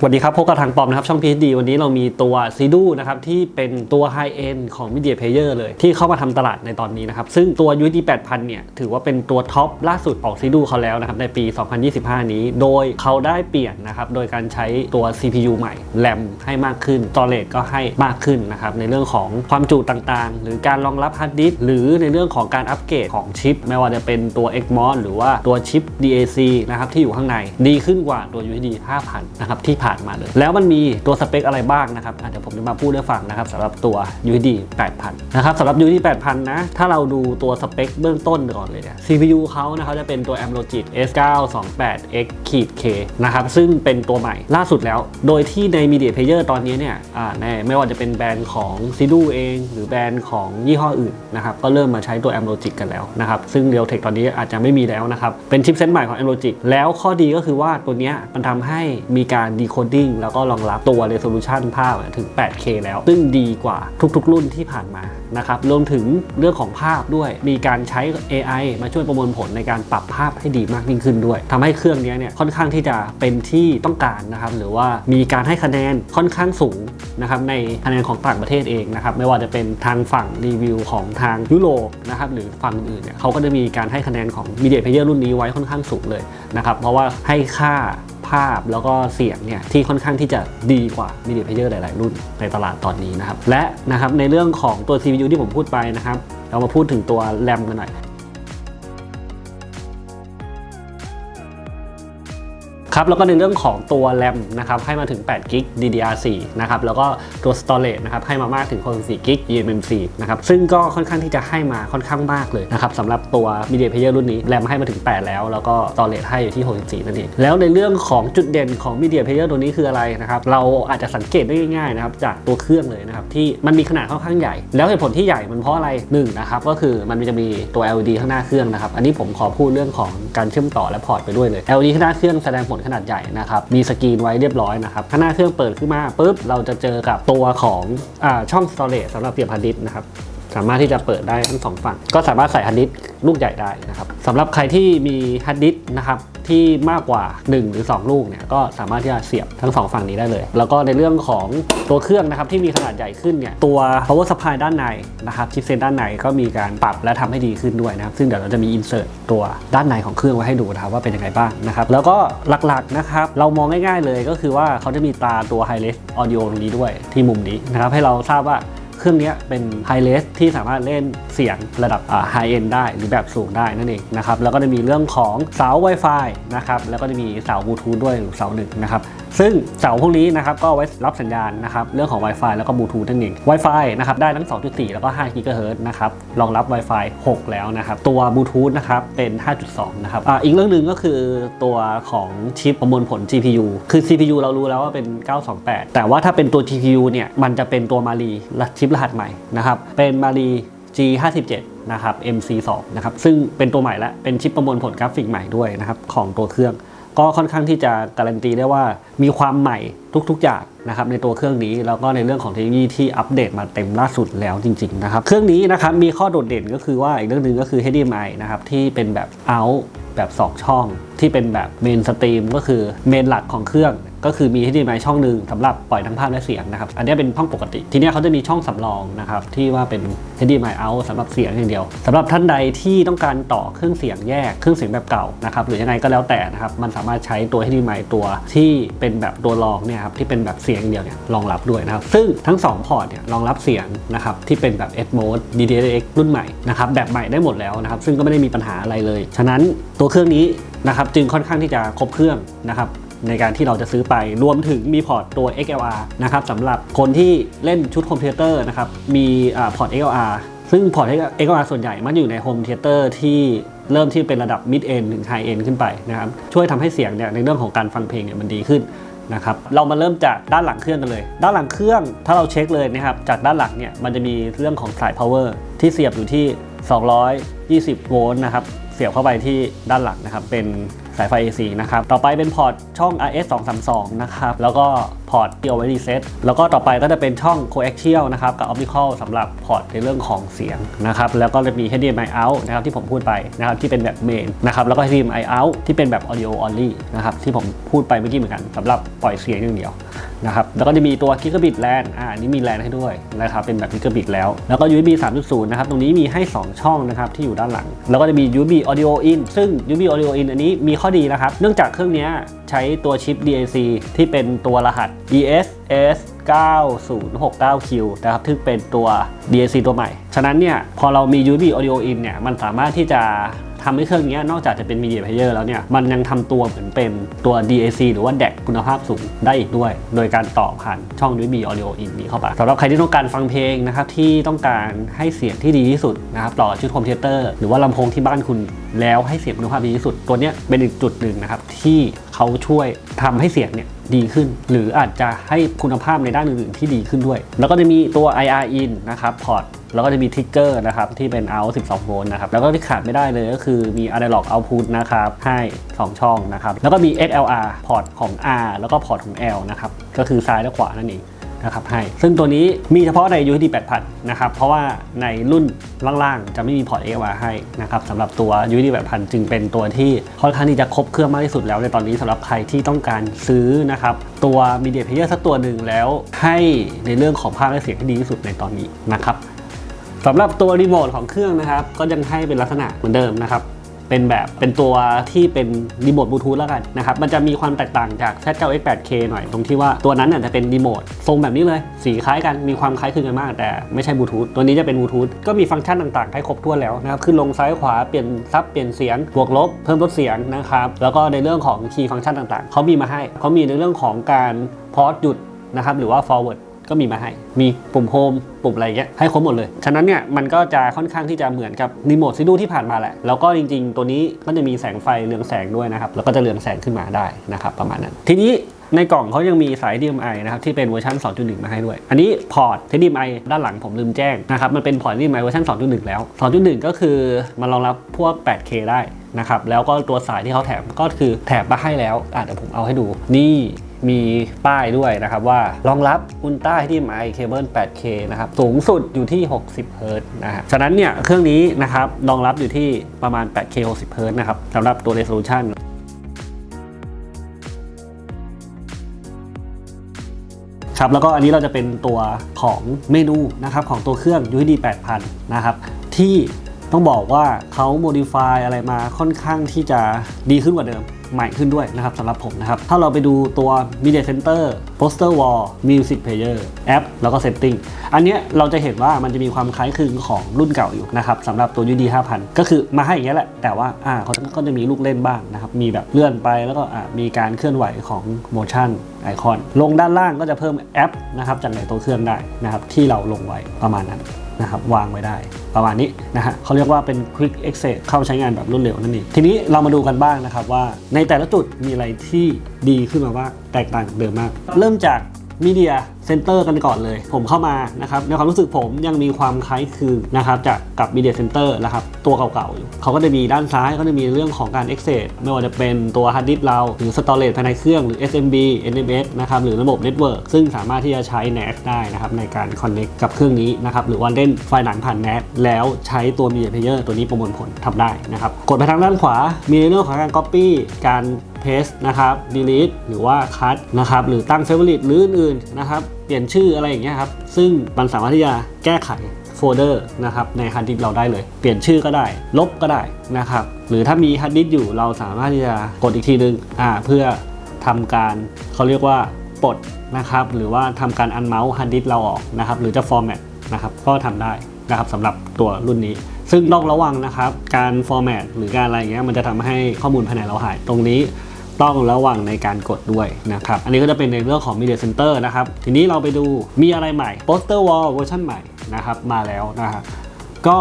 สวัสดีครับพบกับทางปอมนะครับ ช่อง PhD วันนี้เรามีตัวซีดูนะครับที่เป็นตัว High End ของ Media Player เลย ที่เข้ามาทำตลาดในตอนนี้นะครับ ซึ่งตัว UD 8000 เนี่ย ถือว่าเป็นตัวท็อปล่าสุดของซีดูเขาแล้วนะครับ ในปี 2025 นี้ โดยเขาได้เปลี่ยนนะครับ โดยการใช้ตัว CPU ใหม่ แรมให้มากขึ้น s t o r a g e ก็ให้มากขึ้นนะครับ ในเรื่องของความจุต่างๆ หรือการรองรับฮาร์ดดิสก์หรือในเรื่องของการอัปเกรดของชิป ไม่ว่าจะเป็นตัว XMOS หรือว่าตัวชิป DAC นะครับที่อยู่ข้างในดีขึ้นกว่าตัว UHD 5000 นะครับที่ผ่านมาเลย แล้วมันมีตัวสเปคอะไรบ้างนะครับเดี๋ยวผมจะมาพูดให้ฟังนะครับสำหรับตัว UHD 8000 นะครับสำหรับ UHD 8000 นะ ถ้าเราดูตัวสเปคเบื้องต้นก่อนเลยเนี่ย CPU เขานะครับจะเป็นตัว Amlogic S928X K นะครับซึ่งเป็นตัวใหม่ล่าสุดแล้ว โดยที่ใน Media Player ตอนนี้เนี่ยในไม่ว่าจะเป็นแบรนด์ของ s i d u เอง หรือแบรนด์ของยี่ห้ออื่นนะครับก็เริ่มมาใช้ตัว Amlogic กันแล้วนะครับซึ่ง Realtek ตอนนี้อาจจะไม่มีแล้วนะครับเป็นชิปเซตใหม่ของ Amlogic แล้วข้อดีก็คือว่าตัวนี้มันทำให้มีการ decoding แล้วก็รองรับตัว resolution ภาพถึง 8K แล้ว ซึ่งดีกว่าทุกๆ รุ่นที่ผ่านมานะครับรวมถึงเรื่องของภาพด้วย มีการใช้ AI มาช่วยประมวลผลในการปรับภาพให้ดีมากยิ่งขึ้นด้วยทำให้เครื่องนี้เนี่ยค่อนข้างที่จะเป็นที่ต้องการนะครับหรือว่ามีการให้คะแนนค่อนข้างสูงนะครับในคะแนนของต่างประเทศเองนะครับไม่ว่าจะเป็นทางฝั่งรีวิวของทางยุโรปนะครับหรือฝั่งอื่นเนี่ยเขาก็จะมีการให้คะแนนของ Media Player รุ่นนี้ไว้ค่อนข้างสูงเลยนะครับเพราะว่าให้ค่า ภาพแล้วก็เสียงเนี่ยที่ค่อนข้างที่จะดีกว่ามินิเพเยอร์หลาย ๆ รุ่นในตลาดตอนนี้นะครับและนะครับในเรื่องของตัว CPU ที่ผมพูดไปนะครับเรามาพูดถึงตัวแรมกันหน่อย ครับแล้วก็ในเรื่องของตัวแรมนะครับให้มาถึง8 g b DDR4 นะครับแล้วก็ตัว Storage นะครับให้มามากถึง64 g b eMMC นะครับซึ่งก็ค่อนข้างที่จะให้มาค่อนข้างมากเลยนะครับสำหรับตัว Media Player รุ่นนี้แรมให้มาถึง 8 แล้ว แล้วก็ Storage ให้อยู่ที่ 64 นั่นเองแล้วในเรื่องของจุดเด่นของ Media Player ตัวนี้คืออะไรนะครับเราอาจจะสังเกตได้ง่ายๆนะครับจากตัวเครื่องเลยนะครับที่มันมีขนาดค่อนข้างใหญ่ แล้วเหตุผลที่ใหญ่มันเพราะอะไรหนึ่งนะครับก็คือมันจะมีตัว LED ข้างหน้าเครื่องนะครับอันนี้ผมขอพูดเรื่องของการเชื่อมต่อและพอร์ตไปด้วยเลย LED ข้างหน้าเครื่องแสดงผลขนาดใหญ่นะครับ มีสกรีนไว้เรียบร้อยนะครับข้างหน้าเครื่องเปิดขึ้นมาปุ๊บ เราจะเจอกับตัวของอช่องสตอเรจสำหรับเสียบฮาร์ดดิสก์นะครับสามารถที่จะเปิดได้ทั้งสองฝั่ง ก็สามารถใส่ฮาร์ดดิสก์ลูกใหญ่ได้นะครับสำหรับใครที่มีฮาร์ดดิสก์นะครับ ที่มากกว่า 1 หรือ 2 ลูกเนี่ยก็สามารถที่จะเสียบทั้ง 2 ฝั่งนี้ได้เลย แล้วก็ในเรื่องของตัวเครื่องนะครับที่มีขนาดใหญ่ขึ้นเนี่ยตัว power supply ด้านในนะครับชิปเซตด้านในก็มีการปรับและทำให้ดีขึ้นด้วยนะครับซึ่งเดี๋ยวเราจะมี insert ตัวด้านในของเครื่องไว้ให้ดูนะครับว่าเป็นยังไงบ้างนะครับแล้วก็หลักๆนะครับเรามองง่าย ๆ เลยก็คือว่าเขาจะมีตาตัว high res audio ตรงนี้ด้วยที่มุมนี้นะครับให้เราทราบว่า เครื่องนี้เป็นไฮเลสที่สามารถเล่นเสียงระดับไฮเอ็นได้หรือแบบสูงได้นั่นเองนะครับแล้วก็จะมีเรื่องของเสา Wi-Fi นะครับแล้วก็จะมีเสาบลูทูธด้วยหรือเสาหนึ่งนะครับซึ่งเสาพวกนี้นะครับก็ไว้รับสัญญาณนะครับเรื่องของ Wi-Fi แล้วก็บลูทูธนั่นเอง Wi-Fi นะครับได้ทั้ง 2.4 แล้วก็5 GHz นะครับรองรับ Wi-Fi 6 แล้วนะครับตัวบลูทูธนะครับเป็น 5.2 นะครับออีกเรื่องหนึ่งก็คือตัวของชิปประมวลผล GPU คือ CPU เรารู้แล้วว่าเป็น 928 แต่ว่าถ้าเป็นตัว GPU เนี่ยมันจะเป็นตัวมารีชิปรหัสใหม่นะครับเป็นมารี G57 นะครับ MC2 นะครับซึ่งเป็นตัวใหม่และเป็นชิปประมวลผลกราฟิกใหม่ด้วยนะครับของตัวเครื่อง ก็ค่อนข้างที่จะการันตีได้ว่ามีความใหม่ทุกๆอย่างนะครับในตัวเครื่องนี้แล้วก็ในเรื่องของเทคโนโลยีที่อัปเดตมาเต็มล่าสุดแล้วจริงๆนะครับเครื่องนี้นะครับมีข้อโดดเด่นก็คือว่าอีกเรื่องหนึ่งก็คือ HDMI นะครับที่เป็นแบบ out แบบ 2 ช่อง ที่เป็นแบบเมนสตรีมก็คือเมนหลักของเครื่องก็คือมี HDMI ช่องหนึ่งสำหรับปล่อยทั้งภาพและเสียงนะครับอันนี้เป็นช่องปกติ ทีนี้เขาจะมีช่องสำรองนะครับที่ว่าเป็น HDMI out สำหรับเสียงอย่างเดียวสำหรับท่านใดที่ต้องการต่อเครื่องเสียงแยกเครื่องเสียงแบบเก่านะครับหรือยังไงก็แล้วแต่นะครับมันสามารถใช้ตัว HDMI ตัวที่เป็นแบบตัวรองเนี่ยครับที่เป็นแบบเสียงอย่างเดียวเนี่ยรองรับด้วยนะครับซึ่งทั้ง 2 พอร์ตเนี่ยรองรับเสียงนะครับที่เป็นแบบ S mode DDX รุ่นใหม่นะครับแบบใหม่ได้หมดแล้วนะครับซึ่งก็ไม่ได้มีปัญหาอะไรเลย ฉะนั้นตัวเครื่องนี้นะครับจึงค่อนข้างที่จะครบเครื่องนะครับ ในการที่เราจะซื้อไปรวมถึงมีพอร์ตตัว XLR นะครับสำหรับคนที่เล่นชุดโฮมเทเตอร์นะครับมีอพอร์ต XLR ซึ่งพอร์ต XLR ส่วนใหญ่มันอยู่ในโฮมเทเตอร์ที่เริ่มที่เป็นระดับ mid end ถึง high end ขึ้นไปนะครับช่วยทำให้เสียงเนี่ยในเรื่องของการฟังเพลงเนี่ยมันดีขึ้นนะครับเรามาเริ่มจากด้านหลังเครื่องกันเลย ด้านหลังเครื่องถ้าเราเช็คเลยนะครับจากด้านหลังเนี่ยมันจะมีเรื่องของสาย power ที่เสียบอยู่ที่ 220 โวลต์นะครับเสียบเข้าไปที่ด้านหลังนะครับเป็น สายไฟ AC นะครับ ต่อไปเป็นพอร์ตช่อง RS 232นะครับ แล้วก็พอร์ตที่เอาไว้รีเซ็ตแล้วก็ต่อไปก็จะเป็นช่อง coaxial นะครับกับ optical สำหรับพอร์ตในเรื่องของเสียงนะครับแล้วก็จะมี HDMI out นะครับที่ผมพูดไปนะครับที่เป็นแบบเมนนะครับแล้วก็ HDMI out ที่เป็นแบบ audio only นะครับที่ผมพูดไปเมื่อกี้เหมือนกันสำหรับปล่อยเสียงอย่างเดียวนะครับแล้วก็จะมีตัว Gigabit LAN อ่าอันนี้มี LAN ให้ด้วยนะครับเป็นแบบ Gigabit แล้ว แล้วก็ USB 3.0 นะครับตรงนี้มีให้ 2 ช่องนะครับที่อยู่ด้านหลัง แล้วก็จะมี USB Audio In ซึ่ง USB Audio In อันนี้มีข้อดีนะครับ เนื่องจากเครื่องนี้ย ใช้ตัวชิป DAC ที่เป็นตัวรหัส ESS 9069Q นะครับที่เป็นตัว DAC ตัวใหม่ ฉะนั้นเนี่ย พอเรามี USB Audio In เนี่ย มันสามารถที่จะ ทำให้เครื่องนี้นอกจากจะเป็น Media Player แล้วเนี่ยมันยังทำตัวเหมือนเป็นตัว DAC หรือว่า DAC คุณภาพสูงได้อีกด้วย โดยการต่อผ่านช่อง USB Audio In นี้เข้าไปสำหรับใครที่ต้องการฟังเพลงนะครับที่ต้องการให้เสียงที่ดีที่สุดนะครับต่อชุดโฮมเทเตอร์หรือว่าลำโพงที่บ้านคุณแล้วให้เสียงคุณภาพดีที่สุด ตัวนี้เป็นอีกจุดหนึ่งนะครับที่เขาช่วยทำให้เสียงเนี่ยดีขึ้น หรืออาจจะให้คุณภาพในด้านอื่นๆที่ดีขึ้นด้วย แล้วก็จะมีตัว IR in นะครับพอร์ต แล้วก็จะมีทิกเกอร์นะครับที่เป็น out 12 โวลต์นะครับแล้วก็ที่ขาดไม่ได้เลยก็คือมี analog output นะครับให้ 2 ช่องนะครับแล้วก็มี XLR พอร์ตของ R แล้วก็พอร์ตของ L นะครับก็คือซ้ายและขวานั่นเองนะครับให้ซึ่งตัวนี้มีเฉพาะใน UHD 8000 นะครับ เพราะว่าในรุ่นล่างๆ จะไม่มีพอร์ต XLR ให้นะครับสำหรับตัว UHD 8000 จึงเป็นตัวที่ค่อนข้างที่จะครบเครื่องมากที่สุดแล้วในตอนนี้สำหรับใครที่ต้องการซื้อนะครับ ตัว Media Player สักตัวหนึ่งแล้วให้ในเรื่องของภาพและเสียงที่ดีที่สุดในตอนนี้นะครับ สำหรับตัวรีโมทของเครื่องนะครับ ก็ยังให้เป็นลักษณะเหมือนเดิมนะครับ เป็นแบบเป็นตัวที่เป็นรีโมทบลูทูธแล้วกันนะครับ มันจะมีความแตกต่างจาก Z9X 8K หน่อยตรงที่ว่าตัวนั้นน่ะจะเป็นรีโมททรงแบบนี้เลย สีคล้ายกันมีความคล้ายคลึงกันมาก แต่ไม่ใช่บลูทูธตัวนี้จะเป็นบลูทูธก็มีฟังก์ชันต่างๆให้ครบถ้วนแล้วนะครับขึ้นลงซ้ายขวาเปลี่ยนซับเปลี่ยนเสียงบวกลบเพิ่มลดเสียงนะครับแล้วก็ในเรื่องของคีย์ฟังก์ชันต่างๆเขามีมาให้เขามีในเรื่องของการพอสหยุดนะครับหรือว่า forward ก็มีมาให้ มีปุ่มโฮมปุ่มอะไรเงี้ยให้ครบหมดเลย ฉะนั้นเนี่ยมันก็จะค่อนข้างที่จะเหมือนกับรีโมทซิดูที่ผ่านมาแหละ แล้วก็จริงๆ ตัวนี้ก็จะมีแสงไฟเรืองแสงด้วยนะครับ แล้วก็จะเรืองแสงขึ้นมาได้นะครับประมาณนั้น ทีนี้ในกล่องเขายังมีสาย HDMI นะครับที่เป็นเวอร์ชัน2.1 มาให้ด้วย อันนี้พอร์ต HDMI ด้านหลังผมลืมแจ้งนะครับมันเป็นพอร์ต HDMI เวอร์ชัน2.1 แล้ว 2.1 ก็คือมันรองรับพวก 8K ได้นะครับแล้วก็ตัวสายที่เขาแถมก็คือแถมมาให้แล้วอะเดี๋ยวผมเอาให้ดูนี่ มีป้ายด้วยนะครับว่ารองรับอุลตร้า HDMI เคเบิล 8K นะครับสูงสุดอยู่ที่ 60เฮิรต์นะฮะฉะนั้นเนี่ยเครื่องนี้นะครับรองรับอยู่ที่ประมาณ 8K 60เฮิรต์นะครับสำหรับตัว resolution ครับแล้วก็อันนี้เราจะเป็นตัวของเมนูนะครับของตัวเครื่อง UHD 8000 นะครับ ที่ต้องบอกว่าเขา modify อะไรมาค่อนข้างที่จะดีขึ้นกว่าเดิม ใหม่ขึ้นด้วยนะครับสำหรับผมนะครับถ้าเราไปดูตัว Media Center Poster Wall Music Player แอปแล้วก็ Setting อันเนี้ยเราจะเห็นว่ามันจะมีความคล้ายคลึงของรุ่นเก่าอยู่นะครับสำหรับตัว UD 5000 ก็คือมาให้อย่างเงี้ยแหละ แต่ว่าอ่าเขาก็จะมีลูกเล่นบ้างนะครับมีแบบเลื่อนไปแล้วก็อ่ามีการเคลื่อนไหวของ motion ไอคอน ลงด้านล่างก็จะเพิ่มแอปนะครับจากในตัวเครื่องได้นะครับที่เราลงไว้ประมาณนั้นนะครับวางไว้ได้ประมาณนี้นะฮะเขาเรียกว่าเป็น Quick Access เข้าใช้งานแบบรวดเร็วนั่นเองทีนี้เรามาดูกันบ้างนะครับว่าในแต่ละจุดมีอะไรที่ดีขึ้นมาบ้างแตกต่างจากเดิมมาก เริ่มจาก Media Center กันก่อนเลย ผมเข้ามานะครับในความรู้สึกผมยังมีความคล้ายคลึงนะครับจากกับ Media Center นะครับตัวเก่าๆอยู่เขาก็จะมีด้านซ้ายก็จะมีเรื่องของการ Access ไม่ว่าจะเป็นตัว Hard Disk เรา หรือ Storage ภายในเครื่องหรือ SMB NMS นะครับหรือระบบ Network ซึ่งสามารถที่จะใช้ NAS ได้นะครับในการ Connect กับเครื่องนี้นะครับหรือว่าเล่นไฟล์หนังผ่าน NAS แล้วใช้ตัว Media Player ตัวนี้ประมวลผลทำได้นะครับกดไปทางด้านขวา มีเรื่องของการ Copy การ paste นะครับ delete หรือว่า cut นะครับ หรือตั้ง favorite หรืออื่นๆนะครับ เปลี่ยนชื่ออะไรอย่างเงี้ยครับ ซึ่งมันสามารถที่จะแก้ไขโฟลเดอร์นะครับในฮาร์ดดิสก์เราได้เลย เปลี่ยนชื่อก็ได้ ลบก็ได้นะครับ หรือถ้ามีฮาร์ดดิสก์อยู่เราสามารถที่จะกดอีกทีนึงอ่าเพื่อทำการเขาเรียกว่าปลดนะครับ หรือว่าทำการอันเมาส์ฮาร์ดดิสก์เราออกนะครับ หรือจะ format นะครับ ก็ทำได้นะครับสำหรับตัวรุ่นนี้ ซึ่งต้องระวังนะครับ การฟอร์แมตหรือการอะไรเงี้ยมันจะทำให้ข้อมูลภายในเราหาย ตรงนี้ต้องระวังในการกดด้วยนะครับ อันนี้ก็จะเป็นในเรื่องของ Media Center นะครับ ทีนี้เราไปดูมีอะไรใหม่ Poster Wall เวอร์ชันใหม่นะครับมาแล้วนะครับก็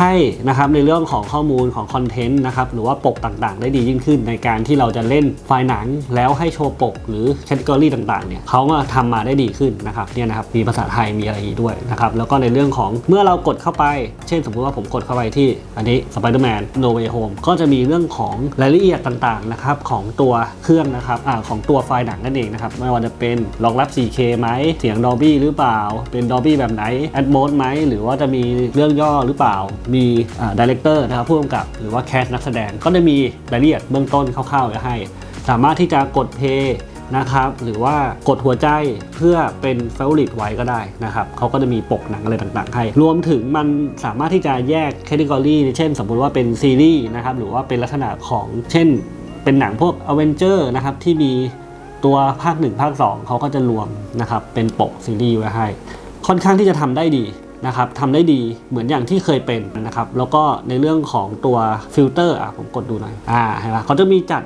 ให้นะครับในเรื่องของข้อมูลของคอนเทนต์นะครับหรือว่าปกต่างๆ ได้ดียิ่งขึ้นในการที่เราจะเล่นไฟล์หนังแล้วให้โชว์ปก หรือแคตตากรีต่างๆเนี่ยเขามาทำมาได้ดีขึ้นนะครับเนี่ยนะครับมีภาษาไทยมีอะไรอย่างนี้ด้วยนะครับแล้วก็ในเรื่องของเมื่อเรากดเข้าไป เช่น สมมุติว่าผมกดเข้าไปที่อันนี้ Spider-Man No Way Home ก็จะมีเรื่องของรายละเอียดต่างๆนะครับของตัวเครื่องนะครับอของตัวไฟล์หนังนั่นเองนะครับไม่ว่าจะเป็นรองรับ 4K ไหมเสียง Dolby หรือเปล่า เป็น Dolby แบบไหน Atmos ไหมหรือว่าจะมีเรื่องย่อหรือเปล่ามีดีเลกเตอร์นะครับผู้กำกับหรือว่าแคสนักแสดงก็จะมีรายละเอียดเบื้องต้นคร่าวๆไว้ให้ สามารถที่จะกดเพย์นะครับหรือว่ากดหัวใจเพื่อเป็นเฟลลิตไว้ก็ได้นะครับเขาก็จะมีปกหนังอะไรต่างๆ ให้ รวมถึงมันสามารถที่จะแยกแคตตากรีเช่น สมมุติว่าเป็นซีรีส์นะครับหรือว่าเป็นลักษณะของเช่น เป็นหนังพวกอเวนเจอร์นะครับที่มีตัวภาค 1 ภาค 2 เขาก็จะรวมนะครับเป็นปกซีรีส์ไว้ให้ ค่อนข้างที่จะทำได้ดี นะครับทำได้ดีเหมือนอย่างที่เคยเป็นนะครับแล้วก็ในเรื่องของตัวฟิลเตอร์อะผมกดดูหน่อยอ่าเห็นไหมเขาจะมีจัด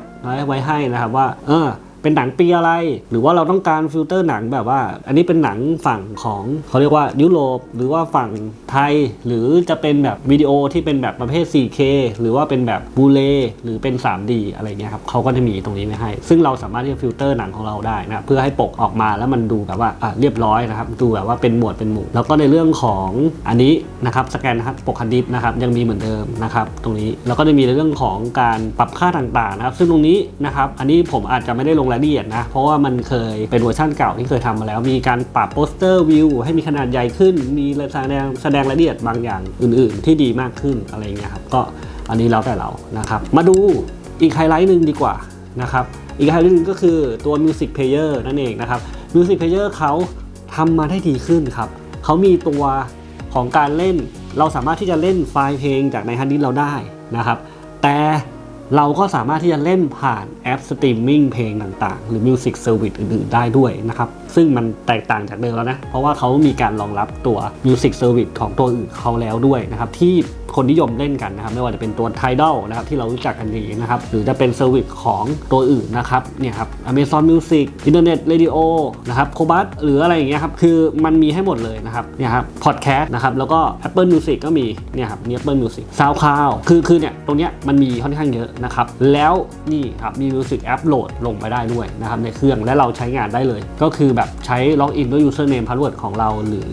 ไว้ให้นะครับว่าเออ เป็นหนังปีอะไร หรือว่าเราต้องการฟิลเตอร์หนังแบบว่า อันนี้เป็นหนังฝั่งของเขาเรียกว่ายุโรปหรือว่าฝั่งไทย หรือจะเป็นแบบวิดีโอที่เป็นแบบประเภท 4K หรือว่าเป็นแบบบูเลหรือเป็น 3D อะไรเงี้ยครับเขาก็จะมีตรงนี้ไว้ให้ ซึ่งเราสามารถที่จะฟิลเตอร์หนังของเราได้นะครับเพื่อให้ปกออกมาแล้วมันดูแบบว่าอะเรียบร้อยนะครับดูแบบว่าเป็นหมวดเป็นหมู่ แล้วก็ในเรื่องของอันนี้นะครับสแกนนะครับปกคันดิสนะครับยังมีเหมือนเดิมนะครับตรงนี้แล้วก็จะมีในเรื่องของการปรับค่าต่างๆนะครับซึ่งตรงนี้นะครับอันนี้ผมอาจจะไม่ได้ลงรายละเอียดนะ เพราะว่ามันเคยเป็นเวอร์ชันเก่าที่เคยทำมาแล้ว มีการปรับโปสเตอร์วิวให้มีขนาดใหญ่ขึ้น มีแสดงแสดงรายละเอียดบางอย่างอื่น ๆ ที่ดีมากขึ้นอะไรเงี้ยครับก็อันนี้แล้วแต่เรานะครับ มาดูอีกไฮไลท์หนึ่งดีกว่านะครับอีกไฮไลท์หนึ่งก็คือตัว Music Player นั่นเองนะครับ Music Player เขาทำมาได้ดีขึ้นครับเขามีตัวของการเล่น เราสามารถที่จะเล่นไฟล์เพลงจากในฮันดิสเราได้นะครับ แต่ เราก็สามารถที่จะเล่นผ่านแอปสตรีมมิ่งเพลงต่างๆ หรือมิวสิกเซอร์วิสอื่นๆ ได้ด้วยนะครับซึ่งมันแตกต่างจากเดิมแล้วนะ เพราะว่าเขามีการรองรับตัว Music Service ของตัวอื่นเขาแล้วด้วยนะครับที่คนนิยมเล่นกันนะครับไม่ว่าจะเป็นตัว Tidal นะครับที่เรารู้จักกันดีนะครับหรือจะเป็นเซอร์วิสของตัวอื่นนะครับเนี่ยครับ Amazon Music Internet Radio นะครับ Cobus หรืออะไรอย่างเงี้ยครับคือมันมีให้หมดเลยนะครับเนี่ยครับ Podcast นะครับแล้วก็ Apple Music ก็มีเนี่ยครับมี Apple Music SoundCloud คือคือเนี่ยตรงเนี้ยมันมีค่อนข้างเยอะนะครับแล้วนี่ครับมี Music App โหลดลงไปได้ด้วยนะครับในเครื่องและเราใช้งานได้เลยก็คือแบบใช้ล็อกอินด้วย username password ของเรา หรือ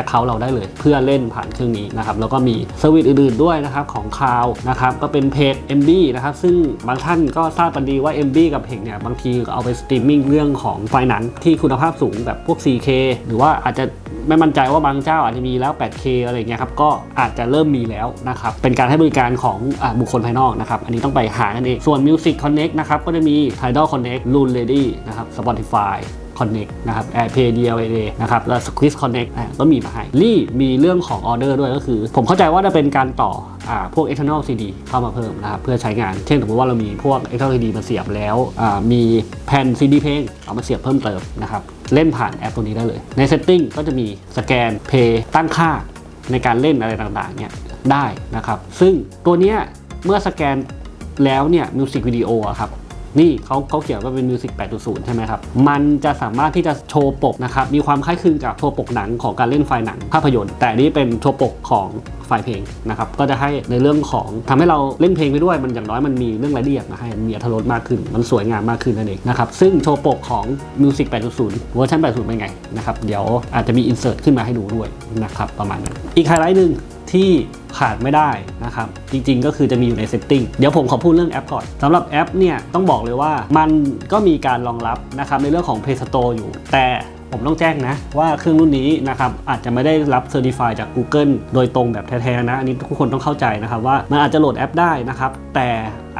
account เราได้เลย เพื่อเล่นผ่านเครื่องนี้นะครับแล้วก็มีเซอร์วิสอื่นๆด้วยนะครับของคาวนะครับก็เป็นเพจ MB นะครับซึ่งบางท่านก็ทราบกันดีว่า MB กับเพจเนี่ยบางทีก็เอาไปสตรีมมิ่งเรื่องของไฟหนังที่คุณภาพสูงแบบพวก 4K หรือว่าอาจจะไม่มั่นใจว่าบางเจ้าอาจจะมีแล้ว 8K อะไรเงี้ยครับ ก็อาจจะเริ่มมีแล้วนะครับ เป็นการให้บริการของอบุคคลภายนอกนะครับ อันนี้ต้องไปหากันเอง ส่วน Music Connect นะครับ ก็จะมี Tidal Connect Loon Lady นะครับ Spotify Connect นะครับ AirPay DLA นะครับแล้ว Squeeze Connect ก็มีมาให้รี่มีเรื่องของออเดอร์ด้วยก็คือ ผมเข้าใจว่าจะเป็นการต่ออ่าพวก external CD เข้ามาเพิ่มนะครับเพื่อใช้งาน เช่นสมมติว่าเรามีพวก external CD มาเสียบแล้วอ่ามีแผ่น CD เพลงเอามาเสียบเพิ่มเติมนะครับเล่นผ่านแอปตัวนี้ได้เลย ใน setting ก็จะมีสแกน Pay ตั้งค่าในการเล่นอะไรต่างๆเนี่ยได้นะครับ ซึ่งตัวเนี้ยเมื่อสแกนแล้วเนี่ยมิวสิกวิดีโอครับ นี่เขาเขาเขียนว่าเป็นมิวสิก8.0 ใช่ไหมครับ มันจะสามารถที่จะโชว์ปกนะครับ มีความคล้ายคลึงกับโชว์ปกหนังของการเล่นไฟล์หนังภาพยนตร์ แต่นี้เป็นโชว์ปกของไฟล์เพลงนะครับ ก็จะให้ในเรื่องของทำให้เราเล่นเพลงไปด้วย มันอย่างน้อยมันมีเรื่องรายละเอียดมาให้มันมีอรรถรสมากขึ้น มันสวยงามมากขึ้นนั่นเองนะครับ ซึ่งโชว์ปกของ Music 8.0 เวอร์ชัน8.0 เป็นไงนะครับ เดี๋ยวอาจจะมีอินเสิร์ตขึ้นมาให้ดูด้วยนะครับ ประมาณนั้น อีกไฮไลท์หนึ่ง ที่ขาดไม่ได้นะครับ จริงๆ ก็คือจะมีอยู่ในเซตติ้งเดี๋ยวผมขอพูดเรื่องแอปก่อนสำหรับแอปเนี่ยต้องบอกเลยว่ามันก็มีการรองรับนะครับในเรื่องของ Play Store อยู่ แต่ผมต้องแจ้งนะ ว่าเครื่องรุ่นนี้นะครับอาจจะไม่ได้รับเซอร์ติฟายจาก Google โดยตรงแบบแท้ๆนะ อันนี้ทุกคนต้องเข้าใจนะครับว่ามันอาจจะโหลดแอปได้นะครับ แต่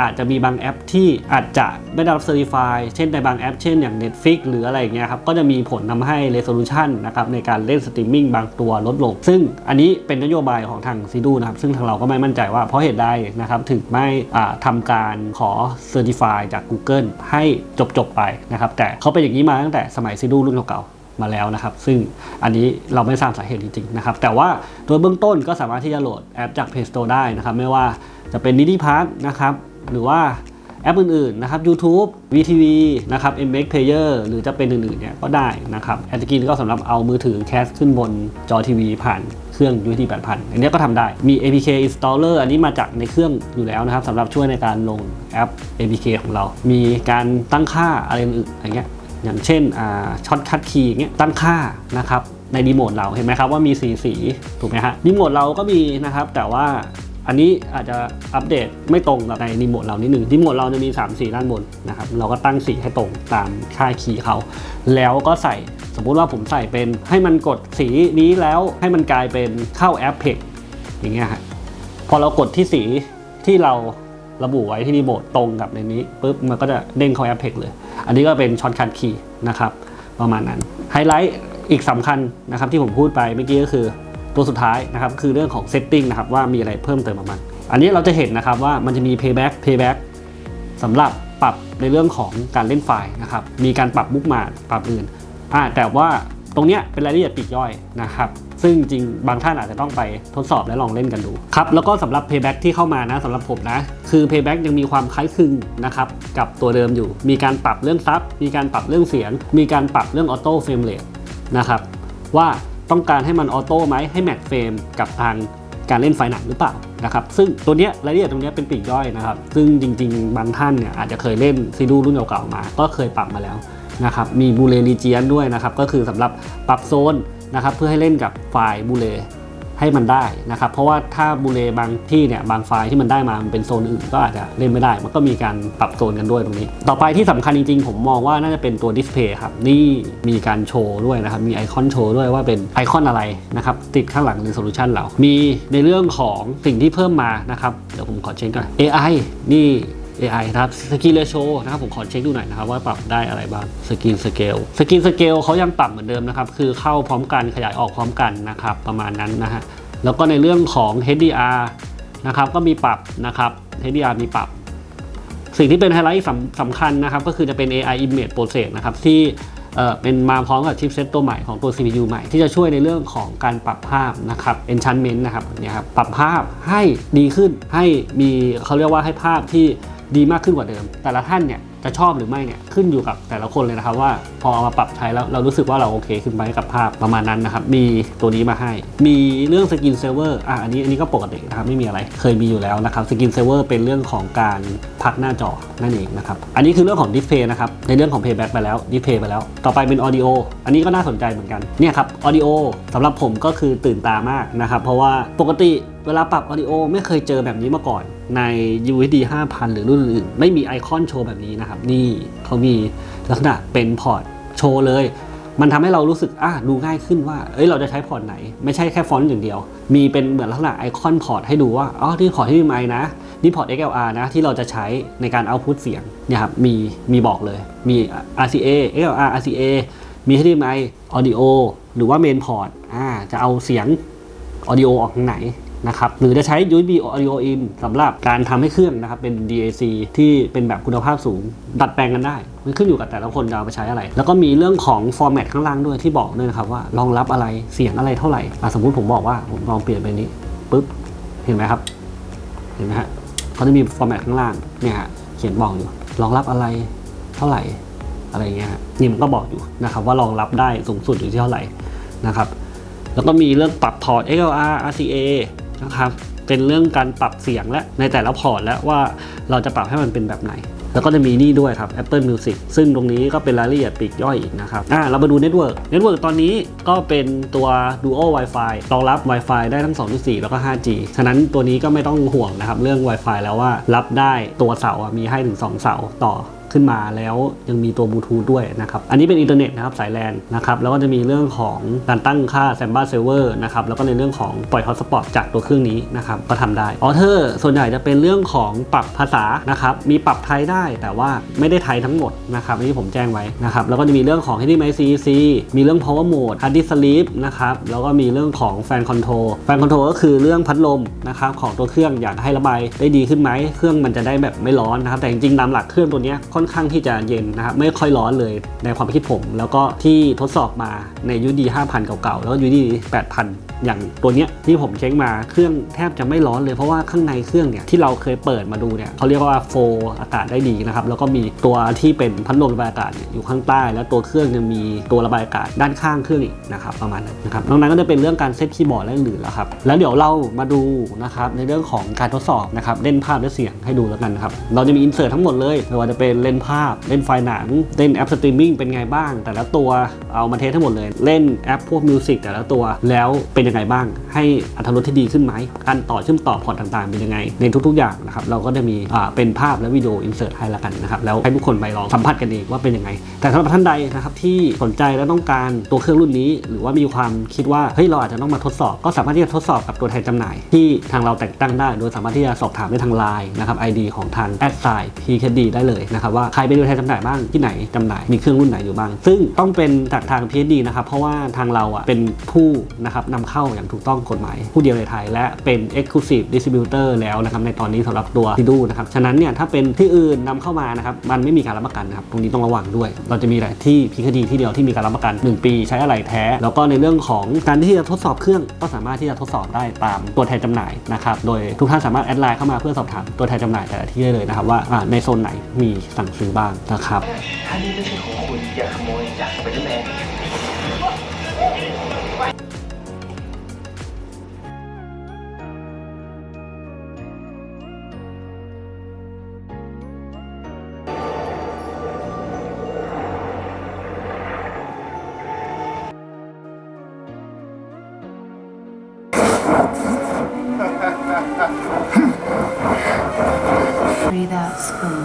อาจจะมีบางแอปที่อาจจะไม่ได้รับเซอร์ติฟายเช่นในบางแอปเช่นอย่าง Netflix หรืออะไรอย่างเงี้ยครับก็จะมีผลทำให้ resolution นะครับในการเล่นสตรีมมิ่งบางตัวลดลง ซึ่งอันนี้เป็นนโยบายของทางซีดูนะครับ ซึ่งทางเราก็ไม่มั่นใจว่าเพราะเหตุใดนะครับถึงไม่อ่าทำการขอเซอร์ติฟายจาก Google ให้จบๆไปนะครับแต่เขาเป็นอย่างนี้มาตั้งแต่สมัยซีดูรุ่นเก่ามาแล้วนะครับ ซึ่งอันนี้เราไม่ทราบสาเหตุจริงๆนะครับ แต่ว่าโดยเบื้องต้นก็สามารถที่จะโหลดแอปจาก Play Store ได้นะครับ ไม่ว่าจะเป็น Didi Park นะครับ หรือว่าแอปอื่นๆนะครับ YouTube VTV นะครับ MX Player หรือจะเป็นอื่นๆเนี่ยก็ได้นะครับแอดกินก็สำหรับเอามือถือแคสขึ้นบนจอทีวีผ่านเครื่อง UHD 8000 อันนี้ก็ทำได้มี APK installer อันนี้มาจากในเครื่องอยู่แล้วนะครับสำหรับช่วยในการลงแอป APK ของเรา มีการตั้งค่าอะไรอื่นๆอย่างเงี้ยอย่างเช่นช็อตคัดคีย์อย่างเงี้ยตั้งค่านะครับในรีโมทเราเห็นไหมครับว่ามีสีสีถูกไหมฮะรีโมทเราก็มีนะครับแต่ว่า อันนี้อาจจะอัปเดตไม่ตรงกับในรีโมทเรานิดหนึ่งรีโมทเราจะมี 3 สีด้านบนนะครับ เราก็ตั้งสีให้ตรงตามค่าคีย์เขา แล้วก็ใส่สมมุติว่าผมใส่เป็นให้มันกดสีนี้แล้วให้มันกลายเป็นเข้าแอปเพกอย่างเงี้ยฮะพอเรากดที่สีที่เราระบุไว้ที่รีโมทตรงกับในนี้ปุ๊บมันก็จะเด้งเข้าแอปเพกเลย อันนี้ก็เป็นช็อตคัทคีย์นะครับ ประมาณนั้นไฮไลท์อีกสำคัญนะครับที่ผมพูดไปเมื่อกี้ก็คือ ตัวสุดท้ายนะครับคือเรื่องของเซตติ้งนะครับว่ามีอะไรเพิ่มเติมมาบ้างอันนี้เราจะเห็นนะครับว่ามันจะมี payback payback สำหรับปรับในเรื่องของการเล่นไฟล์นะครับ มีการปรับบุ๊กมาปรับอื่นอ่าแต่ว่าตรงเนี้ยเป็นรายละเอียดปีกย่อยนะครับ ซึ่งจริงบางท่านอาจจะต้องไปทดสอบและลองเล่นกันดูครับ แล้วก็สำหรับ payback ที่เข้ามานะสำหรับผมนะ คือ payback ยังมีความคล้ายคลึงนะครับกับตัวเดิมอยู่ มีการปรับเรื่องซับ มีการปรับเรื่องเสียง มีการปรับเรื่อง auto frame rate นะครับว่า ต้องการให้มันออโต้ไหมให้แมทเฟรมกับทางการเล่นไฟหนังหรือเปล่านะครับซึ่งตัวเนี้ยรายละเอียดตรงเนี้ยเป็นปีกย่อยนะครับ ซึ่งจริง ๆ บางท่านเนี่ยอาจจะเคยเล่นซีดูรุ่นเก่าๆมา ก็เคยปรับมาแล้วนะครับมีบูเลรีเจียนด้วยนะครับก็คือสำหรับปรับโซนนะครับเพื่อให้เล่นกับไฟล์บูเล ให้มันได้นะครับ เพราะว่าถ้าบูเลบางที่เนี่ยบางไฟล์ที่มันได้มามันเป็นโซนอื่นก็อาจจะเล่นไม่ได้ มันก็มีการปรับโซนกันด้วยตรงนี้ ต่อไปที่สำคัญจริงๆ ผมมองว่าน่าจะเป็นตัวดิสเพย์ครับ นี่มีการโชว์ด้วยนะครับ มีไอคอนโชว์ด้วยว่าเป็นไอคอนอะไรนะครับ ติดข้างหลังในโซลูชันเรา มีในเรื่องของสิ่งที่เพิ่มมานะครับ เดี๋ยวผมขอเช็คก่อน AI นี่ AI นะครับสกินเรโชนะครับผมขอเช็คดูหน่อยนะครับว่าปรับได้อะไรบ้างสกินสเกลสกินสเกลเขายังปรับเหมือนเดิมนะครับ คือเข้าพร้อมกันขยายออกพร้อมกันนะครับ ประมาณนั้นนะฮะแล้วก็ในเรื่องของ HDR นะครับก็มีปรับนะครับ HDR มีปรับ สิ่งที่เป็นไฮไลท์สำสำคัญนะครับ ก็คือจะเป็น AI Image Process นะครับที่เอ่อเป็นมาพร้อมกับชิปเซตตัวใหม่ของตัว CPU ใหม่ที่จะช่วยในเรื่องของการปรับภาพนะครับ Enchantment นะครับเนี่ยครับปรับภาพให้ดีขึ้นให้มีเขาเรียกว่าให้ภาพที่ ดีมากขึ้นกว่าเดิม แต่ละท่านเนี่ยจะชอบหรือไม่เนี่ยขึ้นอยู่กับแต่ละคนเลยนะครับว่าพอเอามาปรับใช้แล้วเรารู้สึกว่าเราโอเคขึ้นไหมกับภาพประมาณนั้นนะครับ มีตัวนี้มาให้ มีเรื่องสกินเซเวอร์อะอันนี้อันนี้ก็ปกตินะครับไม่มีอะไรเคยมีอยู่แล้วนะครับสกินเซเวอร์เป็นเรื่องของการพักหน้าจอนั่นเองนะครับอันนี้คือเรื่องของดิสเพย์นะครับในเรื่องของ payback ไปแล้วดิสเพย์ไปแล้ว ต่อไปเป็น audio อันนี้ก็น่าสนใจเหมือนกันเนี่ยครับ audio สำหรับผมก็คือตื่นตามากนะครับเพราะว่าปกติเวลาปรับ audio ไม่เคยเจอแบบนี้มาก่อน ใน UHD 5000 หรือรุ่นอื่นๆไม่มีไอคอนโชว์แบบนี้นะครับ นี่เขามีลักษณะเป็นพอร์ตโชว์เลย มันทำให้เรารู้สึกอะดูง่ายขึ้นว่า เอ้ยเราจะใช้พอร์ตไหน ไม่ใช่แค่ฟอนต์อย่างเดียว มีเป็นเหมือนลักษณะไอคอนพอร์ตให้ดูว่าอ๋อนี่พอร์ตที่มีไมนะ นี่พอร์ต XLR นะ ที่เราจะใช้ในการเอาพุตเสียงเนี่ยครับมีมีบอกเลยมี RCA XLR RCA มี HDMI Audio หรือว่า Main Port อ่าจะเอาเสียง Audio ออกทางไหน นะครับหรือจะใช้ USB Audio In สำหรับการทำให้เครื่องนะครับเป็น DAC ที่เป็นแบบคุณภาพสูง ดัดแปลงกันได้มันขึ้นอยู่กับแต่ละคนจะเอาไปใช้อะไร แล้วก็มีเรื่องของ format ข้างล่างด้วยที่บอกด้วยนะครับว่ารองรับอะไรเสียงอะไรเท่าไหร่สมมุติผมบอกว่าผมลองเปลี่ยนไปนี้ปุ๊บเห็นไหมครับ เห็นไหมฮะเขาจะมี format ข้างล่างเนี่ยฮะเขียนบอกอยู่รองรับอะไรเท่าไหร่อะไรเงี้ยฮะนี่มันก็บอกอยู่นะครับว่ารองรับได้สูงสุดอยู่ที่เท่าไหร่นะครับ แล้วก็มีเรื่องปรับพอร์ต XLR RCA นะครับเป็นเรื่องการปรับเสียงและในแต่ละพอร์ตแล้วว่าเราจะปรับให้มันเป็นแบบไหน แล้วก็จะมีนี่ด้วยครับ Apple Music ซึ่งตรงนี้ก็เป็นรายละเอียดปีกย่อยอีกนะครับอ่าเรามาดู Network Network ตอนนี้ก็เป็นตัว Duo Wi-Fi รองรับ Wi-Fi ได้ทั้ง 2.4 แล้วก็ 5G ฉะนั้นตัวนี้ก็ไม่ต้องห่วงนะครับเรื่อง Wi-Fi แล้วว่ารับได้ตัวเสามีให้ถึง 2 เสาต่อ ขึ้นมาแล้วยังมีตัวบลูทูธด้วยนะครับ อันนี้เป็นอินเทอร์เน็ตนะครับสายแลนนะครับ แล้วก็จะมีเรื่องของการตั้งค่าแซมบ้าเซิร์ฟเวอร์นะครับ แล้วก็ในเรื่องของปล่อยฮอตสปอตจากตัวเครื่องนี้นะครับ ก็ทำได้ออเทอร์ส่วนใหญ่จะเป็นเรื่องของปรับภาษานะครับ มีปรับไทยได้แต่ว่าไม่ได้ไทยทั้งหมดนะครับอันนี้ผมแจ้งไว้นะครับ แล้วก็จะมีเรื่องของ HDMI CEC มีเรื่อง power mode hard disk sleep นะครับ แล้วก็มีเรื่องของ fan control fan control ก็คือเรื่องพัดลมนะครับของตัวเครื่องอยากให้ระบายได้ดีขึ้นไหมเครื่องมันจะได้แบบไม่ร้อนนะครับแต่จริงๆตามหลักเครื่องตัวนี้ค่อนอนข้างที่จะเย็นนะครับไม่ค่อยร้อนเลยในความคิดผม แล้วก็ที่ทดสอบมาใน UD 5,000 เก่าๆ แล้วก็ UD 8,000 อย่างตัวเนี้ยที่ผมเช็คมาเครื่องแทบจะไม่ร้อนเลยเพราะว่าข้างในเครื่องเนี่ยที่เราเคยเปิดมาดูเนี่ยเขาเรียกว่าโฟอากาศได้ดีนะครับแล้วก็มีตัวที่เป็นพัดลมระบายอากาศอยู่ข้างใต้ แล้วตัวเครื่องยังมีตัวระบายอากาศด้านข้างเครื่องอีกนะครับประมาณนั้นนะครับนอกนั้นก็จะเป็นเรื่องการเซตคีย์บอร์ดและอื่นๆแล้วครับแล้วเดี๋ยวเรามาดูนะครับในเรื่องของการทดสอบนะครับเล่นภาพและเสียงให้ดูแล้วกันครับเราจะมีอินเสิร์ตทั้งหมดเลยไม่ว่าจะเป็นเลนภาพ เล่นไฟล์หนัง เล่นแอปสตรีมมิ่งเป็นไงบ้าง แต่ละตัวเอามาเทสทั้งหมดเลย เล่นแอปพวกมิวสิกแต่ละตัวแล้วเป็นยังไงบ้าง ให้อัตรรสที่ดีขึ้นไหมการต่อเชื่อมต่อพอร์ตต่างๆ เป็นยังไง ในทุกๆอย่างนะครับเราก็จะมีเป็นภาพและวิดีโออินเสิร์ตให้ละกันนะครับแล้วให้ทุกคนไปลองสัมผัสกันเองว่าเป็นยังไง แต่สำหรับท่านใดนะครับที่สนใจและต้องการตัวเครื่องรุ่นนี้ หรือว่ามีความคิดว่าเฮ้ยเราอาจจะต้องมาทดสอบ ก็สามารถที่จะทดสอบกับตัวแทนจำหน่าย ที่ทางเราแต่งตั้งได้ โดยสามารถที่จะสอบถามได้ทางไลน์นะครับ ID ของทางแอดไซน์ PKD ได้เลยนะครับว่าใครเป็นตัวแทนจำหน่ายบ้างที่ไหนจำหน่ายมีเครื่องรุ่นไหนอยู่บ้าง ซึ่งต้องเป็นจากทาง PKD นะครับเพราะว่าทางเราอะเป็นผู้นะครับนำเข้าอย่างถูกต้องกฎหมายผู้เดียวในไทย และเป็น Exclusive Distributor แล้วนะครับในตอนนี้สำหรับตัวที่ดูนะครับฉะนั้นเนี่ยถ้าเป็นที่อื่นนำเข้ามานะครับมันไม่มีการรับประกันนะครับตรงนี้ต้องระวังด้วย เราจะมีแต่ที่พิคดีที่เดียวที่มีการรับประกัน 1 ปีใช้อะไรแท้ แล้วก็ในเรื่องของการที่จะทดสอบเครื่องก็สามารถที่จะทดสอบได้ตามตัวแทนจำหน่ายนะครับโดยทุกท่านสามารถแอดไลน์เข้ามาเพื่อสอบถามตัวแทนจำหน่ายแต่ละที่ได้เลยนะครับว่าในโซนไหนมีสั่งซื้อบ้างนะครับอันนี้ไม่ใช่ของคุณอย่าขโมยจากสไปเดอร์แมน Breathe out spoon.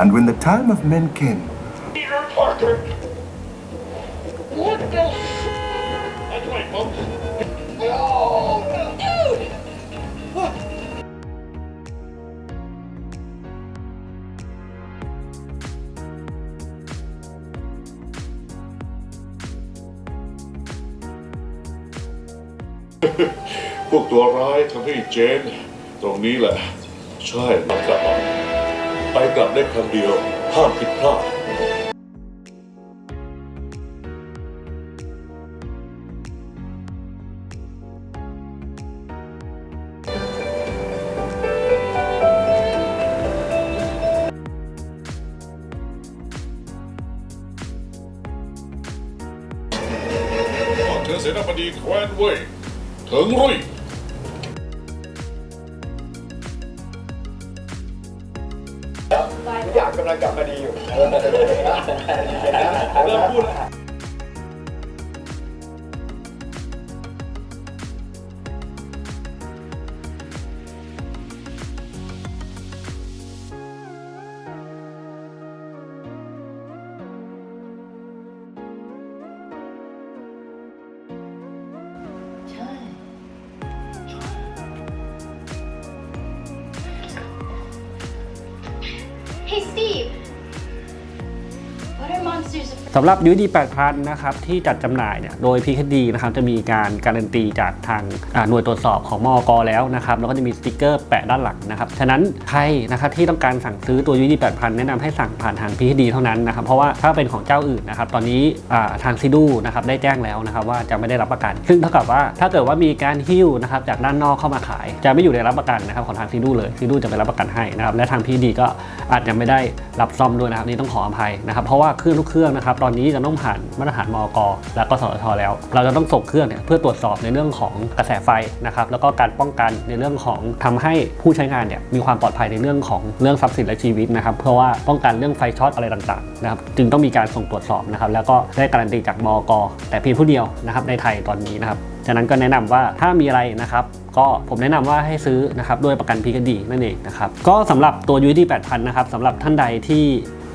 And when the time of men came, Peter Parker. What the? That's right, folks. Oh, dude! Look. พวกตัวร้ายทำให้เจน ตรงนี้แหละ ใช่มากลับมา ไปกลับได้ครั้งเดียวห้ามผิดพลาด ใช่ำหรับ UD 8000นะครับที่จัดจำหน่ายเนี่ยโดย PKD นะครับจะมีการการันตีจากทางหน่วยตรวจสอบของมอกแล้วนะครับแล้วก็จะมีสติกเกอร์แปะด้านหลังนะครับฉะนั้นใครนะครับที่ต้องการสั่งซื้อตัว UD 8000แนะนำให้สั่งผ่านทาง PKD เท่านั้นนะครับเพราะว่าถ้าเป็นของเจ้าอื่นนะครับตอนนี้ทางซิดูนะครับได้แจ้งแล้วนะครับว่าจะไม่ได้รับประกัน ซึ่งเท่ากับว่าถ้าเกิดว่ามีการหิ้วนะครับจากด้านนอกเข้ามาขาย จะไม่อยู่ในรับประกันนะครับของทางซิดูเลยซิดูจะไปรับประกันให้นะครับและทาง PKD ก็อาจจะไม่ได้รับซ่อมด้วยนะครับนี่ต้องขออภัยนะครับเพราะว่าเครื่องทุกเครื่องนะครับตอนนี้จะต้องผ่านมาตรฐานมอกและก็สทชแล้ว เราจะต้องส่งเครื่องเนี่ยเพื่อตรวจสอบในเรื่องของกระแสไฟนะครับแล้วก็การป้องกันในเรื่องของทำให้ผู้ใช้งานเนี่ยมีความปลอดภัยในเรื่องของเรื่องทรัพย์สินและชีวิตนะครับเพราะว่าป้องกันเรื่องไฟช็อตอะไรต่างๆนะครับจึงต้องมีการส่งตรวจสอบนะครับแล้วก็ได้การันตีจากมอกแต่เพียงผู้เดียวนะครับในไทยตอนนี้นะครับฉะนั้นก็แนะนำว่าถ้ามีอะไรนะครับก็ผมแนะนำว่าให้ซื้อนะครับด้วยประกันพีกดีนั่นเองนะครับก็สำหรับตัว UD 8000นะครับสำหรับท่านใดที่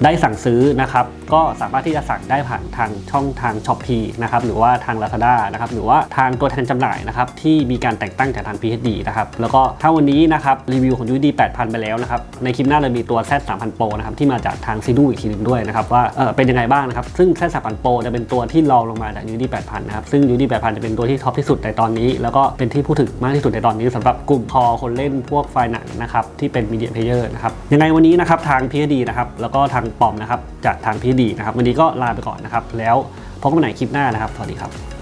ได้สั่งซื้อนะครับก็สามารถที่จะสั่งได้ผ่านทางช่องทาง s h อ p e e นะครับหรือว่าทาง Lazada นะครับหรือว่าทางตัวแทนจำหน่ายนะครับที่มีการแต่งตั้งจากทาง PHD นะครับแล้วก็ถ้าวันนี้นะครับรีวิวของ UD 8000 ไปแล้วนะครับในคลิปหน้าเรามีตัว Z 3000 Pro นะครับที่มาจากทางซีดูอีกทีหนึ่งด้วยนะครับว่าเออเป็นยังไงบ้างนะครับซึ่ง Z 3000 Pro จะเป็นตัวที่รองลงมาจาก UD 8000นะครับซึ่ง UD 8000 จะเป็นตัวที่ท็อปที่สุดในตอนนี้ แล้วก็เป็นที่พูดถึงมากที่สุดในตอนนี้สำหรับกลุ่มคอคนเล่นพวกไฟหนังนะครับที่เป็นมีเดียเพลเยอร์นะครับยังไงวันนี้นะครับทาง PHD นะครับแล้วก็ทางปลอมนะครับจากทางพีดีนะครับวันนี้ก็ลาไปก่อนนะครับแล้วพบกันใหม่คลิปหน้านะครับสวัสดีครับ